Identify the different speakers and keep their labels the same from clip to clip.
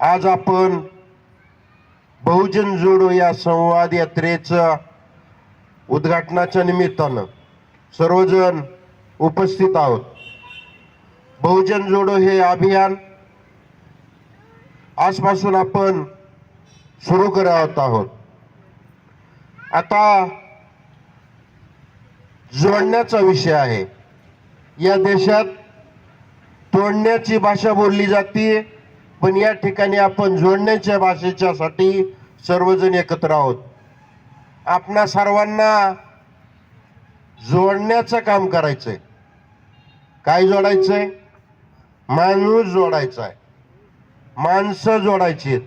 Speaker 1: आज आपण बहुजन जोडो या संवाद यात्रेचं उद्घाटनाच्या निमित्तानं सर्वजण उपस्थित आहोत. बहुजन जोडो हे अभियान आजपासून आपण सुरू करत आहोत. आता जोडण्याचा विषय आहे. या देशात तोडण्याची भाषा बोलली जाते. पण या ठिकाणी आपण जोडण्याच्या भाषेच्यासाठी सर्वजण एकत्र आहोत. आपणा सर्वांना जोडण्याचं काम करायचंय. काय जोडायचंय? माणूस जोडायचा आहे माणसं जोडायची आहेत.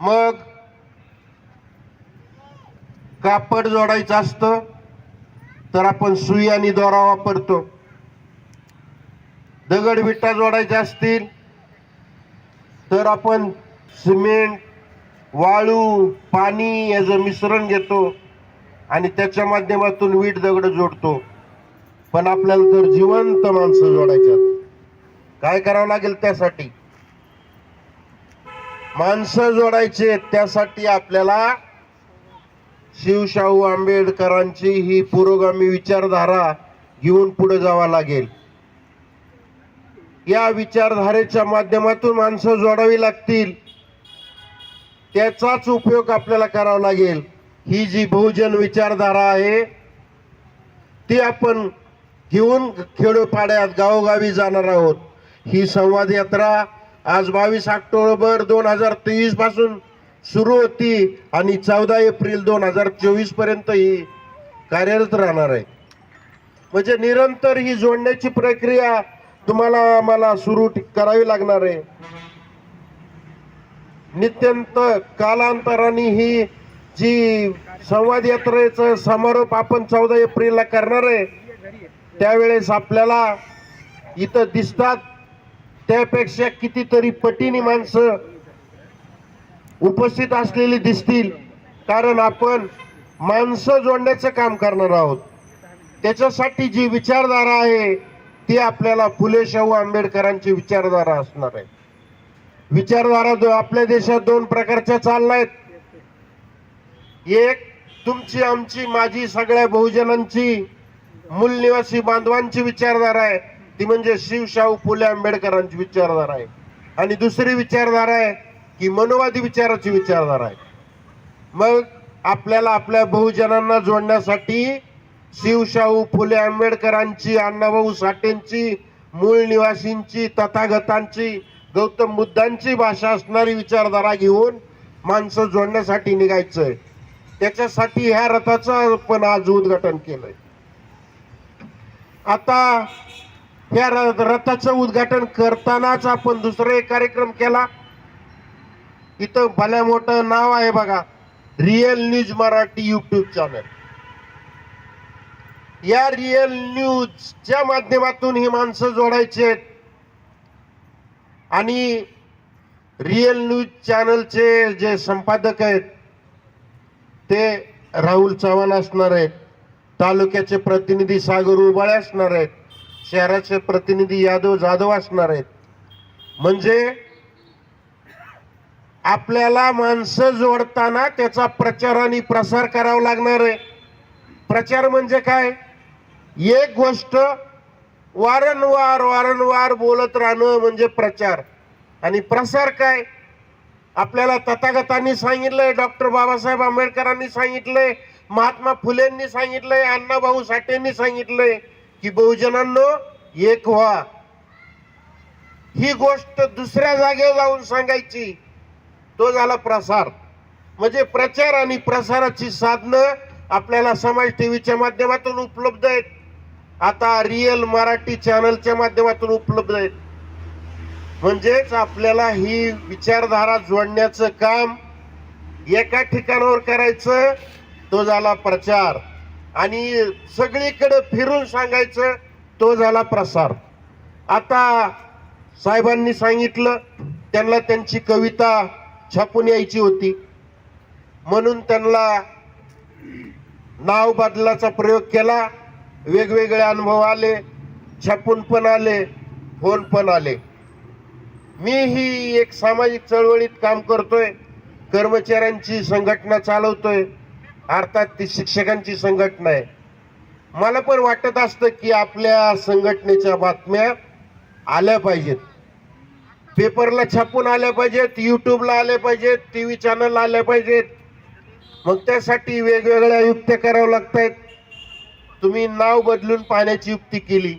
Speaker 1: मग कापड जोडायचं असतं तर आपण सुई आणि दोरा वापरतो. दगड विटा जोडायच्या असतील तर आपण सिमेंट वाळू पाणी याचं मिश्रण घेतो आणि त्याच्या माध्यमातून वीट दगड जोडतो. पण आपल्याला तर जिवंत माणसं जोडायच्यात. काय करावं लागेल त्यासाठी? माणसं जोडायचे त्यासाठी आपल्याला शिवशाहू आंबेडकरांची ही पुरोगामी विचारधारा घेऊन पुढे जावा लागेल. या विचारधारेच्या माध्यमातून माणसं जोडावी लागतील. त्याचाच उपयोग आपल्याला करावा लागेल. ही जी बहुजन विचारधारा आहे ती आपण घेऊन खेडोपाड्यात गावोगावी जाणार आहोत. ही संवाद यात्रा आज बावीस ऑक्टोबर दोन हजार तेवीसपासून सुरू होती आणि चौदा एप्रिल दोन हजार चोवीसपर्यंत ही कार्यरत राहणार आहे. म्हणजे निरंतर ही जोडण्याची प्रक्रिया तुम्हाला आम्हाला सुरू करावी लागणार आहे. नित्यंत कालांतराने ही जी संवाद यात्रेचं समारोप आपण चौदा एप्रिलला करणार आहे त्यावेळेस आपल्याला इथं दिसतात. त्यापेक्षा कितीतरी पटीने माणसं उपस्थित असलेली दिसतील कारण आपण माणसं जोडण्याचं काम करणार आहोत. त्याच्यासाठी जी विचारधारा आहे ती आपल्याला फुले शाहू आंबेडकरांची विचारधारा असणार आहे. विचारधारा जो आपल्या देशात दोन प्रकारच्या चालल्यात एक तुमची आमची माझी सगळ्या बहुजनांची मूल निवासी बांधवांची विचारधारा आहे. ती म्हणजे शिवशाहू फुले आंबेडकरांची विचारधारा आहे. आणि दुसरी विचारधारा आहे की मनोवादी विचाराची विचारधारा आहे. मग आपल्याला आपल्या बहुजनांना जोडण्यासाठी शिवशाहू फुले आंबेडकरांची अण्णाभाऊ साठेंची मूळ निवासींची तथागतांची गौतम बुद्धांची भाषा असणारी विचारधारा घेऊन माणसं जोडण्यासाठी निघायचंय. त्याच्यासाठी ह्या रथाचं आपण आज उद्घाटन केलंय. आता ह्या र- रथाचं उद्घाटन करतानाच आपण दुसरा एक कार्यक्रम केला. इथं भल्या मोठं नाव आहे बघा. Real news Marathi YouTube channel या रिअल न्यूजच्या माध्यमातून ही माणसं जोडायची आहेत. आणि रिअल न्यूज चॅनलचे जे संपादक आहेत ते राहुल चव्हाण असणार आहेत. तालुक्याचे प्रतिनिधी सागर उबाळे असणार आहेत. शहराचे प्रतिनिधी यादव जाधव असणार आहेत. म्हणजे आपल्याला माणसं जोडताना त्याचा प्रचार आणि प्रसार करावा लागणार आहे. प्रचार म्हणजे काय? एक गोष्ट वारंवार वारंवार बोलत राहणं म्हणजे प्रचार. आणि प्रसार काय? आपल्याला तथागतांनी सांगितलंय डॉक्टर बाबासाहेब आंबेडकरांनी सांगितलंय महात्मा फुलेंनी सांगितलंय अण्णाभाऊ साठेंनी सांगितलंय की बहुजनांनो एक व्हा. ही गोष्ट दुसऱ्या जागेवर जाऊन सांगायची तो झाला प्रसार. म्हणजे प्रचार आणि प्रसाराची साधनं आपल्याला समाज टीव्हीच्या माध्यमातून उपलब्ध आहेत. आता रिअल मराठी चॅनलच्या माध्यमातून उपलब्ध आहेत म्हणजेच आपल्याला ही विचारधारा जोडण्याचं काम एका ठिकाणावर करायचं तो झाला प्रचार. आणि सगळीकडे फिरून सांगायचं तो झाला प्रसार. आता साहेबांनी सांगितलं त्यांना त्यांची कविता छापून यायची होती. म्हणून त्यांना नाव बदलाचा प्रयोग केला. वेगवेगळे अनुभव आले छापून पण आले फोन पण आले. मी ही एक सामाजिक चळवळीत काम करतोय कर्मचाऱ्यांची संघटना चालवतोय अर्थात ती शिक्षकांची संघटना आहे. मला पण वाटत असतं की आपल्या संघटनेच्या बातम्या आल्या पाहिजेत. पेपरला छापून आल्या पाहिजेत युट्यूबला आल्या पाहिजेत टी व्ही चॅनल आल्या पाहिजेत. मग त्यासाठी वेगवेगळ्या युक्त्या कराव्या लागत आहेत तुम्ही नाव बदलून पाहण्याची युक्ती केली.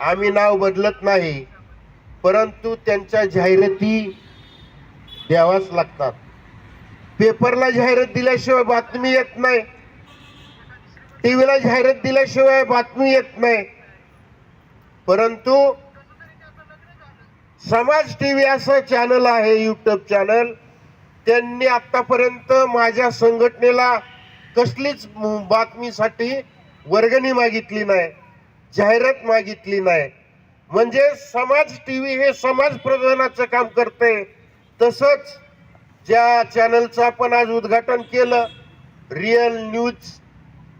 Speaker 1: आम्ही नाव बदलत नाही परंतु त्यांच्या जाहिराती द्यावाच लागतात. पेपरला जाहिरात दिल्याशिवाय बातमी येत नाही. टीव्हीला जाहिरात दिल्याशिवाय बातमी येत नाही. परंतु समाज टीव्ही असं चॅनल आहे युट्यूब चॅनल. त्यांनी आतापर्यंत माझ्या संघटनेला कसलीच बातमीसाठी वर्गणी मागितली नाही जाहिरात मागितली नाही. म्हणजे समाज टीव्ही हे समाज प्रबोधनाचं काम करते तसंच ज्या चॅनलचं आपण आज उद्घाटन केलं रिअल न्यूज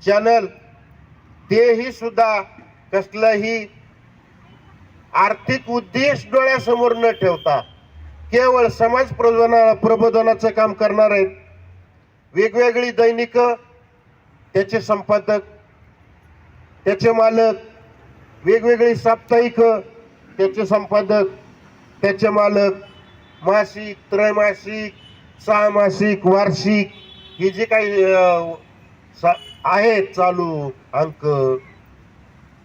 Speaker 1: चॅनल तेही सुद्धा कसलाही आर्थिक उद्देश डोळ्यासमोर न ठेवता केवळ समाज प्रबोधना प्रबोधनाचं काम करणार आहेत. वेगवेगळी दैनिक त्याचे संपादक त्याचे मालक वेगवेगळी साप्ताहिक त्याचे संपादक त्याचे मालक मासिक त्रैमासिक सहामासिक वार्षिक हे जे काही आहेत चालू अंक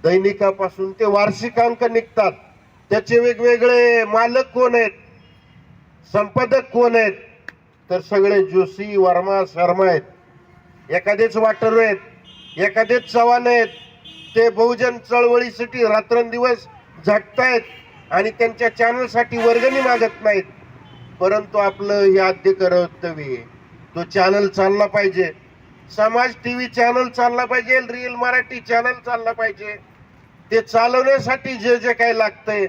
Speaker 1: दैनिकापासून ते वार्षिक अंक निघतात. त्याचे वेगवेगळे मालक कोण आहेत? संपादक कोण आहेत? तर सगळे जोशी वर्मा शर्मा आहेत. एखादेच वाटर आहेत एखादेच चव्हाण आहेत. ते बहुजन चळवळीसाठी रात्रंदिवस झटतायत आणि त्यांच्या चॅनलसाठी वर्गणी मागत नाहीत. परंतु आपलं हे आद्य कर्तव्य आहे. तो चॅनल चालला पाहिजे. समाज टी व्ही चॅनल चालला पाहिजे. रिअल मराठी चॅनल चालला पाहिजे. ते चालवण्यासाठी जे जे काही लागतंय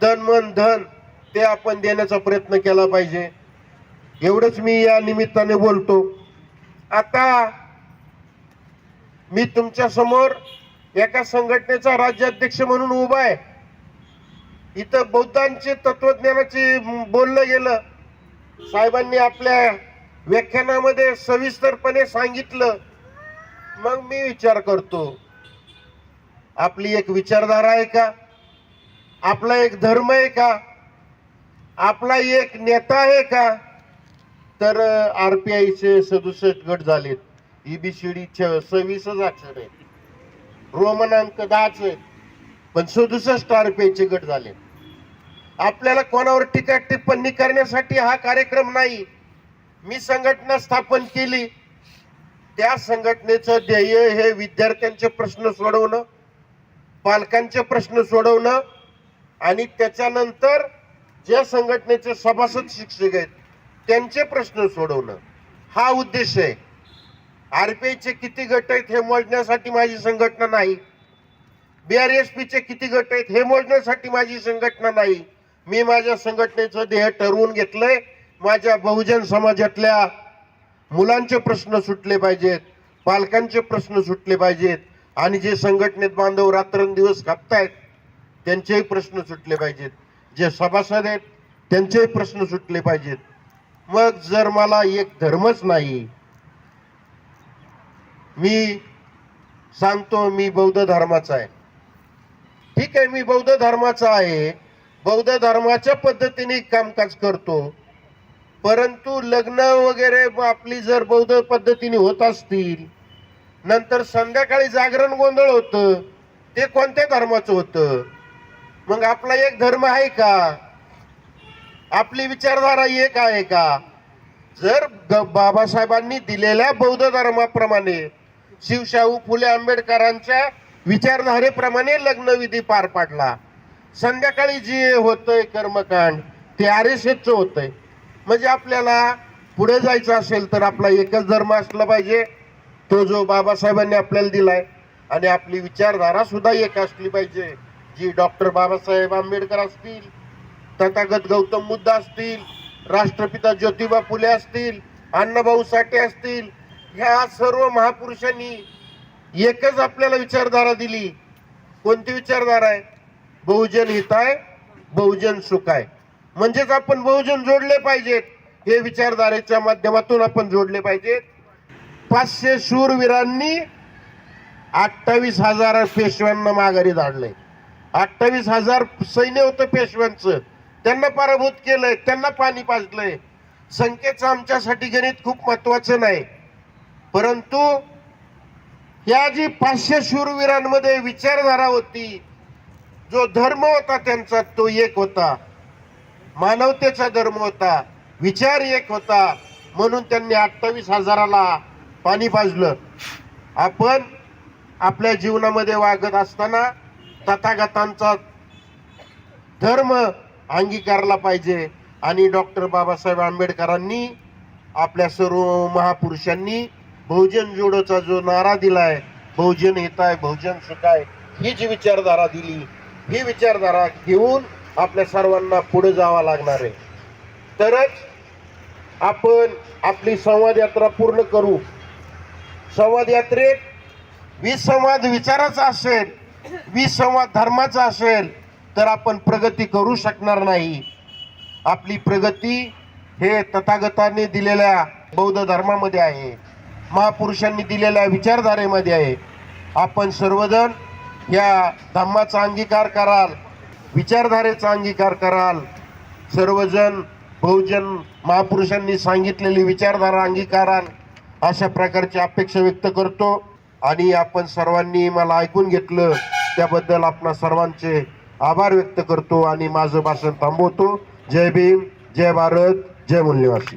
Speaker 1: धन मन धन ते आपण देण्याचा प्रयत्न केला पाहिजे. एवढंच मी या निमित्ताने बोलतो. आता मी तुमच्यासमोर एका संघटनेचा राज्याध्यक्ष म्हणून उभा आहे. इथं बौद्धांचे तत्वज्ञानाचे बोललं गेलं. साहेबांनी आपल्या व्याख्यानामध्ये सविस्तरपणे सांगितलं. मग मी विचार करतो. आपली एक विचारधारा आहे का? आपला एक धर्म आहे का? आपला एक नेता आहे का? तर आर पी आयचे सदुसष्ट गट झालेत. E ईबीसीडी सव्वीसच अक्षर आहेत. रोमन अंक दहाच आहेत. पण सदुसष्ट आर पी गट झाले. आपल्याला कोणावर टीका टिप्पणी करण्यासाठी हा कार्यक्रम नाही. मी संघटना स्थापन केली. त्या संघटनेचं ध्येय हे विद्यार्थ्यांचे प्रश्न सोडवणं पालकांचे प्रश्न सोडवणं आणि त्याच्यानंतर ज्या संघटनेचे सभासद शिक्षक आहेत त्यांचे प्रश्न सोडवणं. हा उद्देश आहे. आरपीआयचे किती गट आहेत हे मोजण्यासाठी माझी संघटना नाही. बीआरएसपीचे किती गट आहेत हे मोजण्यासाठी माझी संघटना नाही. मी माझ्या संघटनेचं ध्येय ठरवून घेतलंय. माझ्या बहुजन समाजातल्या मुलांचे प्रश्न सुटले पाहिजेत पालकांचे प्रश्न सुटले पाहिजेत आणि जे संघटनेत बांधव रात्रंदिवस कापतायत त्यांचेही प्रश्न सुटले पाहिजेत. जे सभासद आहेत त्यांचेही प्रश्न सुटले पाहिजेत. मग जर मला एक धर्मच नाही मी सांगतो मी बौद्ध धर्माचा आहे. ठीक आहे मी बौद्ध धर्माचा आहे. बौद्ध धर्माच्या पद्धतीने कामकाज करतो. परंतु लग्न वगैरे आपली जर बौद्ध पद्धतीने होत असतील नंतर संध्याकाळी जागरण गोंधळ होतं ते कोणत्या धर्माचं होतं? मग आपला एक धर्म आहे का? आपली विचारधारा एक आहे का? जर ग- बाबासाहेबांनी दिलेल्या बौद्ध धर्माप्रमाणे शिवशाहू फुले आंबेडकरांच्या विचारधारेप्रमाणे लग्नविधी पार पाडला. संध्याकाळी जे होतंय कर्मकांड ते आर एस एसचं होतंय. म्हणजे आपल्याला पुढे जायचं असेल तर आपला एकच धर्म असला पाहिजे. तो जो बाबासाहेबांनी आपल्याला दिलाय आणि आपली विचारधारा सुद्धा एक असली पाहिजे. जी डॉक्टर बाबासाहेब आंबेडकर असतील तथागत गौतम बुद्ध असतील राष्ट्रपिता ज्योतिबा फुले असतील अण्णाभाऊ साठे असतील ह्या सर्व महापुरुषांनी एकच आपल्याला विचारधारा दिली. कोणती विचारधारा आहे? बहुजन हिताय बहुजन सुख आहे. म्हणजेच आपण बहुजन जोडले पाहिजेत. हे विचारधारेच्या माध्यमातून आपण जोडले पाहिजेत. पाचशे शूरवीरांनी अठ्ठावीस हजार पेशव्यांना माघारी धाडलंय अठ्ठावीस हजार सैन्य होतं पेशव्यांचं. त्यांना पराभूत केलंय त्यांना पाणी पाजलंय. संख्येचं आमच्यासाठी गणित खूप महत्वाचं नाही. परंतु या जी पाचशे शूरवीरांमध्ये विचारधारा होती जो धर्म होता त्यांचा तो एक होता. मानवतेचा धर्म होता विचार एक होता. म्हणून त्यांनी अठ्ठावीस हजाराला पाणी पाजलं. आपण आपल्या जीवनामध्ये वागत असताना तथागतांचा धर्म अंगीकारला पाहिजे आणि डॉक्टर बाबासाहेब आंबेडकरांनी आपल्या सर्व महापुरुषांनी बहुजन जोडोचा जो नारा दिलाय बहुजन हिताय बहुजन सुखाय ही जी विचारधारा दिली. ही विचारधारा घेऊन आपल्या सर्वांना पुढे जावं लागणार आहे. तरच आपण आपली संवाद यात्रा पूर्ण करू. संवाद यात्रेत विसंवाद संवाद विचाराचा असेल विसंवाद संवाद धर्माचा असेल तर आपण प्रगती करू शकणार नाही. आपली प्रगती हे तथागताने दिलेल्या बौद्ध धर्मामध्ये आहे. महापुरुषांनी दिलेल्या विचारधारेमध्ये आहे. आपण सर्वजण या धम्माचा अंगीकार कराल विचारधारेचा अंगीकार कराल. सर्वजण बहुजन महापुरुषांनी सांगितलेली विचारधारा अंगीकाराल अशा प्रकारची अपेक्षा व्यक्त करतो. आणि आपण सर्वांनी मला ऐकून घेतलं त्याबद्दल आपणा सर्वांचे आभार व्यक्त करतो आणि माझं भाषण थांबवतो. जय भीम जय भारत जय मूल्यवासी